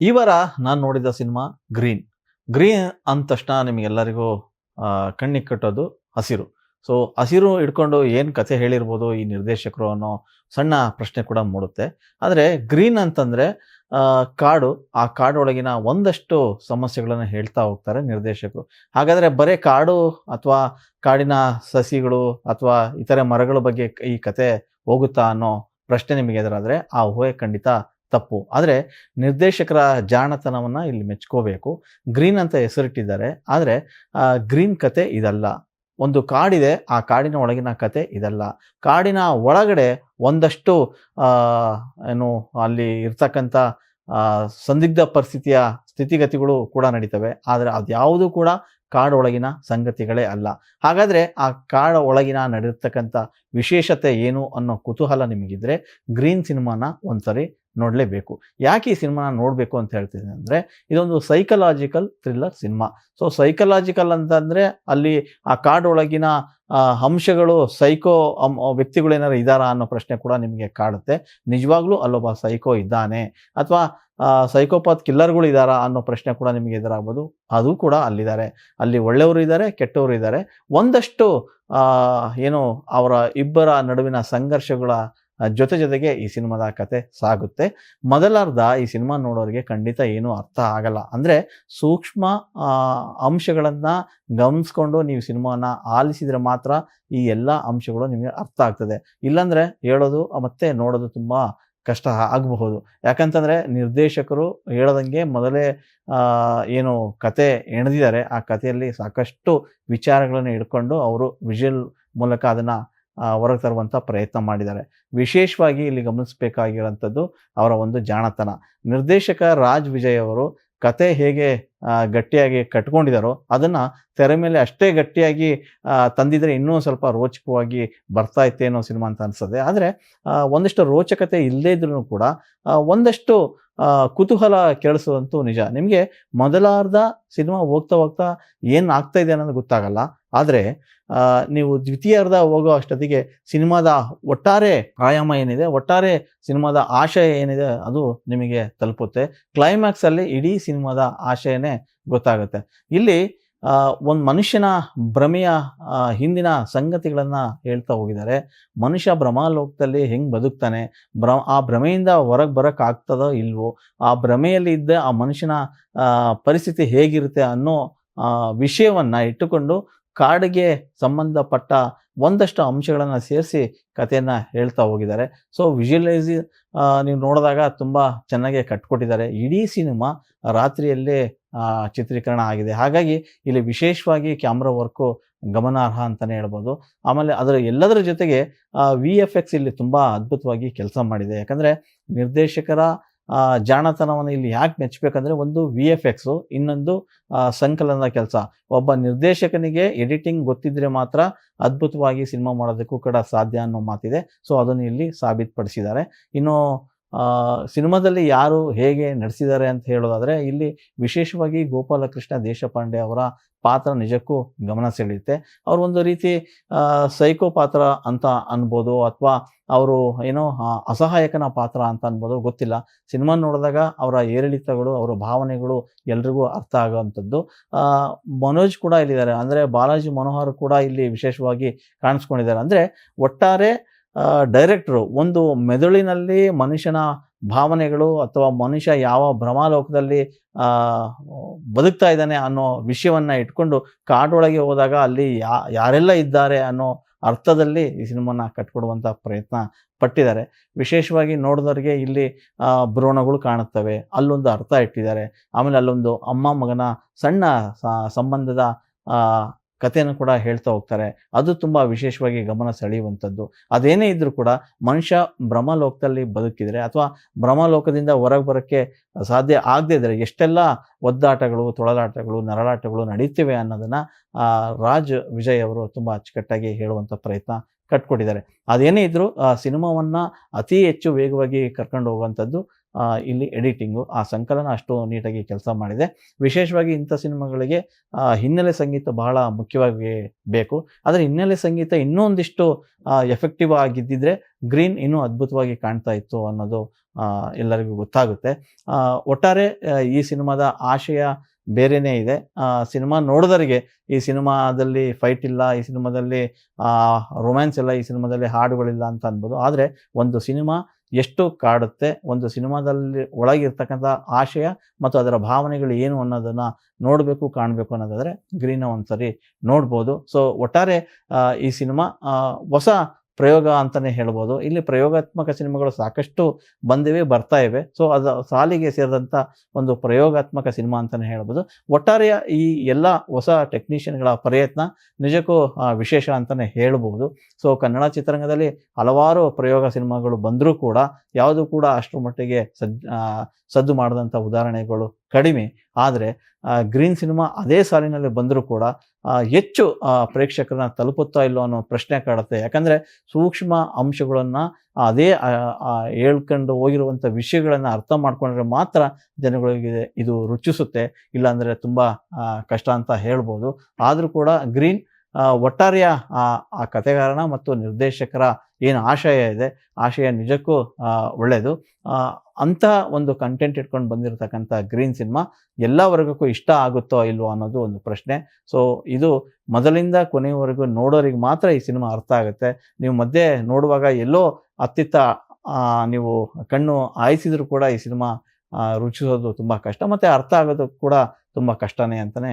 ಈ ವಾರ ನಾನು ನೋಡಿದ ಸಿನಿಮಾ ಗ್ರೀನ್. ಗ್ರೀನ್ ಅಂದ ತಕ್ಷಣ ನಿಮಗೆಲ್ಲರಿಗೂ ಕಣ್ಣಿಗೆ ಕಟ್ಟೋದು ಹಸಿರು. ಸೊ, ಹಸಿರು ಇಟ್ಕೊಂಡು ಏನು ಕತೆ ಹೇಳಿರ್ಬೋದು ಈ ನಿರ್ದೇಶಕರು ಅನ್ನೋ ಸಣ್ಣ ಪ್ರಶ್ನೆ ಕೂಡ ಮೂಡುತ್ತೆ. ಆದರೆ ಗ್ರೀನ್ ಅಂತಂದರೆ ಕಾಡು, ಆ ಕಾಡೊಳಗಿನ ಒಂದಷ್ಟು ಸಮಸ್ಯೆಗಳನ್ನು ಹೇಳ್ತಾ ಹೋಗ್ತಾರೆ ನಿರ್ದೇಶಕರು. ಹಾಗಾದರೆ ಬರೀ ಕಾಡು ಅಥವಾ ಕಾಡಿನ ಸಸಿಗಳು ಅಥವಾ ಇತರೆ ಮರಗಳ ಬಗ್ಗೆ ಈ ಕತೆ ಹೋಗುತ್ತಾ ಅನ್ನೋ ಪ್ರಶ್ನೆ ನಿಮಗೆ ಎದುರಾದರೆ ಆ ಊಹೆ ಖಂಡಿತ ತಪ್ಪು. ಆದರೆ ನಿರ್ದೇಶಕರ ಜಾಣತನವನ್ನು ಇಲ್ಲಿ ಮೆಚ್ಕೋಬೇಕು. ಗ್ರೀನ್ ಅಂತ ಹೆಸರಿಟ್ಟಿದ್ದಾರೆ. ಆದರೆ ಗ್ರೀನ್ ಕತೆ ಇದಲ್ಲ. ಒಂದು ಕಾಡಿದೆ, ಆ ಕಾಡಿನ ಒಳಗಿನ ಕತೆ ಇದಲ್ಲ. ಕಾಡಿನ ಒಳಗಡೆ ಒಂದಷ್ಟು ಏನು, ಅಲ್ಲಿ ಇರ್ತಕ್ಕಂಥ ಸಂದಿಗ್ಧ ಪರಿಸ್ಥಿತಿಯ ಸ್ಥಿತಿಗತಿಗಳು ಕೂಡ ನಡೀತವೆ. ಆದರೆ ಅದ್ಯಾವುದು ಕೂಡ ಕಾಡೊಳಗಿನ ಸಂಗತಿಗಳೇ ಅಲ್ಲ. ಹಾಗಾದರೆ ಆ ಕಾಡ ಒಳಗಿನ ನಡೆಯತಕ್ಕಂಥ ವಿಶೇಷತೆ ಏನು ಅನ್ನೋ ಕುತೂಹಲ ನಿಮಗಿದ್ರೆ, ಗ್ರೀನ್ ಸಿನಿಮಾನ ಒಂದ್ಸರಿ ನೋಡಲೇಬೇಕು. ಯಾಕೆ ಈ ಸಿನಿಮಾನ ನೋಡಬೇಕು ಅಂತ ಹೇಳ್ತಿದ್ದೀನಿ ಅಂದರೆ, ಇದೊಂದು psychological thriller cinema. So psychological ಅಂತಂದರೆ ಅಲ್ಲಿ ಆ ಕಾಡೊಳಗಿನ ಅಂಶಗಳು ಸೈಕೋ ವ್ಯಕ್ತಿಗಳು ಏನಾರು ಇದ್ದಾರಾ ಅನ್ನೋ ಪ್ರಶ್ನೆ ಕೂಡ ನಿಮಗೆ ಕಾಡುತ್ತೆ. ನಿಜವಾಗ್ಲೂ ಅಲ್ಲೊಬ್ಬ ಸೈಕೋ ಇದ್ದಾನೆ. ಅಥವಾ ಸೈಕೋಪಾತ್ ಕಿಲ್ಲರ್ಗಳು ಇದ್ದಾರಾ ಅನ್ನೋ ಪ್ರಶ್ನೆ ಕೂಡ ನಿಮಗೆ ಎದುರಾಗ್ಬೋದು. ಅದು ಕೂಡ ಅಲ್ಲಿದ್ದಾರೆ. ಅಲ್ಲಿ ಒಳ್ಳೆಯವರು ಇದ್ದಾರೆ, ಕೆಟ್ಟವರು ಇದ್ದಾರೆ. ಒಂದಷ್ಟು ಏನು, ಅವರ ಇಬ್ಬರ ನಡುವಿನ ಸಂಘರ್ಷಗಳ ಜೊತೆ ಜೊತೆಗೆ ಈ ಸಿನಿಮಾದ ಕತೆ ಸಾಗುತ್ತೆ. ಮೊದಲಾರ್ಧ ಈ ಸಿನಿಮಾ ನೋಡೋರಿಗೆ ಖಂಡಿತ ಏನೂ ಅರ್ಥ ಆಗಲ್ಲ. ಅಂದರೆ ಸೂಕ್ಷ್ಮ ಅಂಶಗಳನ್ನು ಗಮನಿಸ್ಕೊಂಡು ನೀವು ಸಿನಿಮಾನ ಆಲಿಸಿದರೆ ಮಾತ್ರ ಈ ಎಲ್ಲ ಅಂಶಗಳು ನಿಮಗೆ ಅರ್ಥ ಆಗ್ತದೆ. ಇಲ್ಲಾಂದರೆ ಹೇಳೋದು, ಮತ್ತೆ ನೋಡೋದು ತುಂಬ ಕಷ್ಟ ಆಗಬಹುದು. ಯಾಕಂತಂದರೆ ನಿರ್ದೇಶಕರು ಹೇಳದಂಗೆ ಮೊದಲೇ ಏನು ಕತೆ ಎಣೆದಿದ್ದಾರೆ. ಆ ಕಥೆಯಲ್ಲಿ ಸಾಕಷ್ಟು ವಿಚಾರಗಳನ್ನು ಇಟ್ಕೊಂಡು ಅವರು ವಿಜುವಲ್ ಮೂಲಕ ಅದನ್ನು ಹೊರಗೆ ತರುವಂಥ ಪ್ರಯತ್ನ ಮಾಡಿದ್ದಾರೆ. ವಿಶೇಷವಾಗಿ ಇಲ್ಲಿ ಗಮನಿಸಬೇಕಾಗಿರೋಂಥದ್ದು ಅವರ ಒಂದು ಜಾಣತನ. ನಿರ್ದೇಶಕ ರಾಜ್ ವಿಜಯ್ ಅವರು ಕತೆ ಹೇಗೆ ಗಟ್ಟಿಯಾಗಿ ಕಟ್ಕೊಂಡಿದ್ದಾರೋ ಅದನ್ನು ತೆರೆ ಮೇಲೆ ಅಷ್ಟೇ ಗಟ್ಟಿಯಾಗಿ ತಂದಿದ್ರೆ ಇನ್ನೂ ಸ್ವಲ್ಪ ರೋಚಕವಾಗಿ ಬರ್ತಾ ಇತ್ತೇನೋ ಸಿನಿಮಾ ಅಂತ ಅನಿಸ್ತದೆ ಆದರೆ ಒಂದಷ್ಟು ರೋಚಕತೆ ಇಲ್ಲದೇ ಇದ್ರೂ ಕೂಡ ಒಂದಷ್ಟು ಕುತೂಹಲ ಕೇಳಿಸೋದಂತೂ ನಿಜ. ನಿಮಗೆ ಮೊದಲಾರ್ಧ ಸಿನಿಮಾ ಹೋಗ್ತಾ ಹೋಗ್ತಾ ಏನು ಆಗ್ತಾ ಇದೆ ಅನ್ನೋದು ಗೊತ್ತಾಗಲ್ಲ. ಆದರೆ ನೀವು ದ್ವಿತೀಯಾರ್ಧ ಹೋಗೋ ಅಷ್ಟೊತ್ತಿಗೆ ಸಿನಿಮಾದ ಒಟ್ಟಾರೆ ಆಯಾಮ ಏನಿದೆ, ಒಟ್ಟಾರೆ ಸಿನಿಮಾದ ಆಶಯ ಏನಿದೆ ಅದು ನಿಮಗೆ ತಲುಪುತ್ತೆ. ಕ್ಲೈಮ್ಯಾಕ್ಸಲ್ಲಿ ಇಡೀ ಸಿನಿಮಾದ ಆಶಯನೇ ಗೊತ್ತಾಗುತ್ತೆ. ಇಲ್ಲಿ ಒಂದು ಮನುಷ್ಯನ ಭ್ರಮೆಯ ಹಿಂದಿನ ಸಂಗತಿಗಳನ್ನು ಹೇಳ್ತಾ ಹೋಗಿದ್ದಾರೆ. ಮನುಷ್ಯ ಭ್ರಮಾಲೋಕದಲ್ಲಿ ಹೆಂಗೆ ಬದುಕ್ತಾನೆ? ಭ್ರ ಆ ಭ್ರಮೆಯಿಂದ ಹೊರಗೆ ಬರೋಕ್ಕಾಗ್ತದೋ ಇಲ್ವೋ? ಆ ಭ್ರಮೆಯಲ್ಲಿ ಇದ್ದ ಆ ಮನುಷ್ಯನ ಪರಿಸ್ಥಿತಿ ಹೇಗಿರುತ್ತೆ ಅನ್ನೋ ವಿಷಯವನ್ನು ಇಟ್ಟುಕೊಂಡು ಕಾಡಿಗೆ ಸಂಬಂಧಪಟ್ಟ ಒಂದಷ್ಟು ಅಂಶಗಳನ್ನು ಸೇರಿಸಿ ಕಥೆಯನ್ನು ಹೇಳ್ತಾ ಹೋಗಿದ್ದಾರೆ. ಸೊ ವಿಜುವಲೈಸ್ ನೀವು ನೋಡಿದಾಗ ತುಂಬ ಚೆನ್ನಾಗಿ ಕಟ್ಕೊಟ್ಟಿದ್ದಾರೆ. ಇಡೀ ಸಿನಿಮಾ ರಾತ್ರಿಯಲ್ಲೇ ಚಿತ್ರೀಕರಣ ಆಗಿದೆ. ಹಾಗಾಗಿ ಇಲ್ಲಿ ವಿಶೇಷವಾಗಿ ಕ್ಯಾಮ್ರಾ ವರ್ಕು ಗಮನಾರ್ಹ ಅಂತಲೇ ಹೇಳ್ಬೋದು. ಆಮೇಲೆ ಅದರ ಎಲ್ಲದರ ಜೊತೆಗೆ ವಿ ಎಫ್ ಎಕ್ಸ್ ಇಲ್ಲಿ ತುಂಬ ಅದ್ಭುತವಾಗಿ ಕೆಲಸ ಮಾಡಿದೆ. ಯಾಕಂದರೆ ನಿರ್ದೇಶಕರ ಜಾಣತನವನ್ನು ಇಲ್ಲಿ ಯಾಕೆ ಮೆಚ್ಚಬೇಕಂದ್ರೆ ಒಂದು ವಿ ಎಫ್ ಎಕ್ಸು ಇನ್ನೊಂದು ಸಂಕಲನದ ಕೆಲಸ. ಒಬ್ಬ ನಿರ್ದೇಶಕನಿಗೆ ಎಡಿಟಿಂಗ್ ಗೊತ್ತಿದ್ರೆ ಮಾತ್ರ ಅದ್ಭುತವಾಗಿ ಸಿನಿಮಾ ಮಾಡೋದಕ್ಕೂ ಕೂಡ ಸಾಧ್ಯ ಅನ್ನೋ ಮಾತಿದೆ. ಸೊ, ಅದನ್ನು ಇಲ್ಲಿ ಸಾಬೀತುಪಡಿಸಿದ್ದಾರೆ. ಇನ್ನು ಸಿನಿಮಾದಲ್ಲಿ ಯಾರು ಹೇಗೆ ನಡೆಸಿದ್ದಾರೆ ಅಂತ ಹೇಳೋದಾದರೆ, ಇಲ್ಲಿ ವಿಶೇಷವಾಗಿ ಗೋಪಾಲಕೃಷ್ಣ ದೇಶಪಾಂಡೆ ಅವರ ಪಾತ್ರ ನಿಜಕ್ಕೂ ಗಮನ ಸೆಳೆಯುತ್ತೆ. ಅವರು ಒಂದು ರೀತಿ ಸೈಕೋ ಪಾತ್ರ ಅಂತ ಅನ್ಬೋದು ಅಥವಾ ಅವರು ಏನೋ ಅಸಹಾಯಕನ ಪಾತ್ರ ಅಂತ ಅನ್ಬೋದು, ಗೊತ್ತಿಲ್ಲ. ಸಿನಿಮಾ ನೋಡಿದಾಗ ಅವರ ಏರಿಳಿತಗಳು, ಅವರ ಭಾವನೆಗಳು ಎಲ್ರಿಗೂ ಅರ್ಥ ಆಗುವಂಥದ್ದು. ಮನೋಜ್ ಕೂಡ ಇಲ್ಲಿದ್ದಾರೆ. ಅಂದರೆ ಬಾಲಾಜಿ ಮನೋಹರ್ ಕೂಡ ಇಲ್ಲಿ ವಿಶೇಷವಾಗಿ ಕಾಣಿಸ್ಕೊಂಡಿದ್ದಾರೆ. ಅಂದರೆ ಒಟ್ಟಾರೆ ಡೈರೆಕ್ಟ್ರು ಒಂದು ಮೆದುಳಿನಲ್ಲಿ ಮನುಷ್ಯನ ಭಾವನೆಗಳು ಅಥವಾ ಮನುಷ್ಯ ಯಾವ ಭ್ರಮಾಲೋಕದಲ್ಲಿ ಬದುಕ್ತಾ ಇದ್ದಾನೆ ಅನ್ನೋ ವಿಷಯವನ್ನು ಇಟ್ಕೊಂಡು ಕಾಡೊಳಗೆ ಹೋದಾಗ ಅಲ್ಲಿ ಯಾ, ಯಾರೆಲ್ಲ ಇದ್ದಾರೆ ಅನ್ನೋ ಅರ್ಥದಲ್ಲಿ ಈ ಸಿನಿಮಾನ ಕಟ್ಕೊಡುವಂಥ ಪ್ರಯತ್ನ ಪಟ್ಟಿದ್ದಾರೆ. ವಿಶೇಷವಾಗಿ ನೋಡಿದವರಿಗೆ ಇಲ್ಲಿ ಭ್ರೋಣಗಳು ಕಾಣುತ್ತವೆ. ಅಲ್ಲೊಂದು ಅರ್ಥ ಇಟ್ಟಿದ್ದಾರೆ. ಆಮೇಲೆ ಅಲ್ಲೊಂದು ಅಮ್ಮ ಮಗನ ಸಣ್ಣ ಸಂಬಂಧದ ಕಥೆಯನ್ನು ಕೂಡ ಹೇಳ್ತಾ ಹೋಗ್ತಾರೆ. ಅದು ತುಂಬ ವಿಶೇಷವಾಗಿ ಗಮನ ಸೆಳೆಯುವಂಥದ್ದು. ಅದೇನೇ ಇದ್ರೂ ಕೂಡ ಮನುಷ್ಯ ಭ್ರಮಲೋಕದಲ್ಲಿ ಬದುಕಿದರೆ ಅಥವಾ ಭ್ರಮಲೋಕದಿಂದ ಹೊರಗೆ ಬರೋಕ್ಕೆ ಸಾಧ್ಯ ಆಗದೇ ಇದ್ದರೆ ಎಷ್ಟೆಲ್ಲ ಒದ್ದಾಟಗಳು, ತೊಳಲಾಟಗಳು, ನರಳಾಟಗಳು ನಡೀತಿವೆ ಅನ್ನೋದನ್ನು ರಾಜ್ ವಿಜಯ್ ಅವರು ತುಂಬ ಅಚ್ಚುಕಟ್ಟಾಗಿ ಹೇಳುವಂಥ ಪ್ರಯತ್ನ ಕಟ್ಕೊಟ್ಟಿದ್ದಾರೆ. ಅದೇನೇ ಇದ್ದರೂ ಆ ಸಿನಿಮಾವನ್ನು ಅತಿ ಹೆಚ್ಚು ವೇಗವಾಗಿ ಕರ್ಕೊಂಡು ಹೋಗುವಂಥದ್ದು ಇಲ್ಲಿ ಎಡಿಟಿಂಗು, ಆ ಸಂಕಲನ ಅಷ್ಟು ನೀಟಾಗಿ ಕೆಲಸ ಮಾಡಿದೆ. ವಿಶೇಷವಾಗಿ ಇಂಥ ಸಿನಿಮಾಗಳಿಗೆ ಹಿನ್ನೆಲೆ ಸಂಗೀತ ಬಹಳ ಮುಖ್ಯವಾಗಿ ಬೇಕು. ಆದರೆ ಹಿನ್ನೆಲೆ ಸಂಗೀತ ಇನ್ನೊಂದಿಷ್ಟು ಎಫೆಕ್ಟಿವ್ ಆಗಿದ್ದಿದ್ರೆ ಗ್ರೀನ್ ಇನ್ನೂ ಅದ್ಭುತವಾಗಿ ಕಾಣ್ತಾ ಇತ್ತು ಅನ್ನೋದು ಎಲ್ಲರಿಗೂ ಗೊತ್ತಾಗುತ್ತೆ. ಒಟ್ಟಾರೆ ಈ ಸಿನಿಮಾದ ಆಶಯ ಬೇರೆಯೇ ಇದೆ. ಸಿನಿಮಾ ನೋಡಿದವರಿಗೆ ಈ ಸಿನಿಮಾದಲ್ಲಿ ಫೈಟ್ ಇಲ್ಲ, ಈ ಸಿನಿಮಾದಲ್ಲಿ ರೊಮ್ಯಾನ್ಸ್ ಇಲ್ಲ ಈ ಸಿನಿಮಾದಲ್ಲಿ ಹಾಡುಗಳಿಲ್ಲ ಅಂತ ಅನ್ಬೋದು. ಆದರೆ ಒಂದು ಸಿನಿಮಾ ಎಷ್ಟು ಕಾಡುತ್ತೆ, ಒಂದು ಸಿನಿಮಾದಲ್ಲಿ ಒಳಗಿರ್ತಕ್ಕಂಥ ಆಶಯ ಮತ್ತು ಅದರ ಭಾವನೆಗಳು ಏನು ಅನ್ನೋದನ್ನು ನೋಡಬೇಕು, ಕಾಣಬೇಕು ಅನ್ನೋದಾದರೆ ಗ್ರೀನ ಒಂದ್ಸರಿ ನೋಡ್ಬೋದು. ಸೊ ಒಟ್ಟಾರೆ ಈ ಸಿನಿಮಾ ಹೊಸ ಪ್ರಯೋಗ ಅಂತಲೇ ಹೇಳ್ಬೋದು. ಇಲ್ಲಿ ಪ್ರಯೋಗಾತ್ಮಕ ಸಿನಿಮಾಗಳು ಸಾಕಷ್ಟು ಬಂದಿವೆ, ಬರ್ತಾ ಇವೆ. ಸೊ ಅದು ಸಾಲಿಗೆ ಸೇರಿದಂಥ ಒಂದು ಪ್ರಯೋಗಾತ್ಮಕ ಸಿನಿಮಾ ಅಂತಲೇ ಹೇಳ್ಬೋದು. ಒಟ್ಟಾರೆಯ ಈ ಎಲ್ಲ ಹೊಸ ಟೆಕ್ನಿಷಿಯನ್ಗಳ ಪ್ರಯತ್ನ ನಿಜಕ್ಕೂ ವಿಶೇಷ ಅಂತಲೇ ಹೇಳ್ಬೋದು. ಸೊ ಕನ್ನಡ ಚಿತ್ರರಂಗದಲ್ಲಿ ಹಲವಾರು ಪ್ರಯೋಗ ಸಿನಿಮಾಗಳು ಬಂದರೂ ಕೂಡ, ಯಾವುದು ಕೂಡ ಅಷ್ಟರ ಮಟ್ಟಿಗೆ ಸದ್ ಸದ್ದು ಮಾಡಿದಂಥ ಉದಾಹರಣೆಗಳು ಕಡಿಮೆ. ಆದರೆ ಗ್ರೀನ್ ಸಿನಿಮಾ ಅದೇ ಸಾಲಿನಲ್ಲಿ ಬಂದರೂ ಕೂಡ ಹೆಚ್ಚು ಪ್ರೇಕ್ಷಕರನ್ನ ತಲುಪುತ್ತಾ ಇಲ್ಲೋ ಅನ್ನೋ ಪ್ರಶ್ನೆ ಕಾಡುತ್ತೆ. ಯಾಕಂದರೆ, ಸೂಕ್ಷ್ಮ ಅಂಶಗಳನ್ನು, ಅದೇ ಹೇಳ್ಕೊಂಡು ಹೋಗಿರುವಂಥ ವಿಷಯಗಳನ್ನು ಅರ್ಥ ಮಾಡಿಕೊಂಡ್ರೆ ಮಾತ್ರ ಜನಗಳಿಗೆ ಇದು ರುಚಿಸುತ್ತೆ. ಇಲ್ಲಾಂದರೆ ತುಂಬ ಕಷ್ಟ ಅಂತ ಹೇಳ್ಬೋದು. ಆದರೂ ಕೂಡ, ಗ್ರೀನ್ ಒಟ್ಟಾರೆಯ ಆ ಕಥೆಗಾರನ ಮತ್ತು ನಿರ್ದೇಶಕರ ಏನು ಆಶಯ ಇದೆ, ಆಶಯ ನಿಜಕ್ಕೂ ಒಳ್ಳೆಯದು ಅಂಥ ಒಂದು ಕಂಟೆಂಟ್ ಇಟ್ಕೊಂಡು ಬಂದಿರತಕ್ಕಂಥ ಗ್ರೀನ್ ಸಿನಿಮಾ ಎಲ್ಲ ವರ್ಗಕ್ಕೂ ಇಷ್ಟ ಆಗುತ್ತೋ ಇಲ್ವೋ ಅನ್ನೋದು ಒಂದು ಪ್ರಶ್ನೆ. ಸೊ ಇದು ಮೊದಲಿಂದ ಕೊನೆಯವರೆಗೂ ನೋಡೋರಿಗೆ ಮಾತ್ರ ಈ ಸಿನಿಮಾ ಅರ್ಥ ಆಗುತ್ತೆ. ನೀವು ಮಧ್ಯೆ ನೋಡುವಾಗ ಎಲ್ಲೋ ಅತ್ತಿತ್ತ ನೀವು ಕಣ್ಣು ಆಯಿಸಿದರೂ ಕೂಡ ಈ ಸಿನಿಮಾ ರುಚಿಸೋದು ತುಂಬ ಕಷ್ಟ. ಮತ್ತು ಅರ್ಥ ಆಗೋದು ಕೂಡ ತುಂಬ ಕಷ್ಟನೇ ಅಂತಲೇ